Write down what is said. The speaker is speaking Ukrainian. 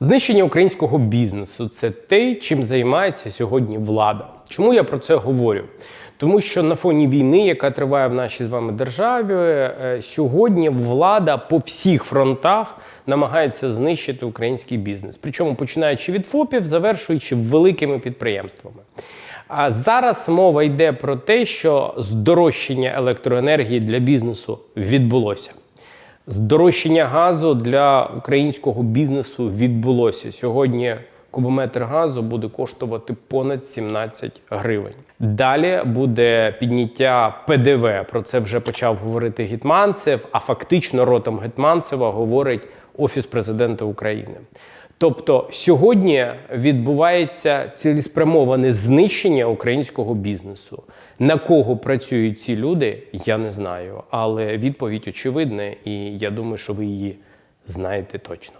Знищення українського бізнесу це те, чим займається сьогодні влада. Чому я про це говорю? Тому що на фоні війни, яка триває в нашій з вами державі, е, сьогодні влада по всіх фронтах намагається знищити український бізнес. Причому починаючи від ФОПів, завершуючи великими підприємствами. А зараз мова йде про те, що здорожчання електроенергії для бізнесу відбулося. Здорожчання газу для українського бізнесу відбулося. Сьогодні кубометр газу буде коштувати понад 17 гривень. Далі буде підняття ПДВ. Про це вже почав говорити Гетманцев, а фактично ротом Гетманцева говорить Офіс президента України. Тобто сьогодні відбувається цілеспрямоване знищення українського бізнесу. На кого працюють ці люди, я не знаю. Але відповідь очевидна, і я думаю, що ви її знаєте точно.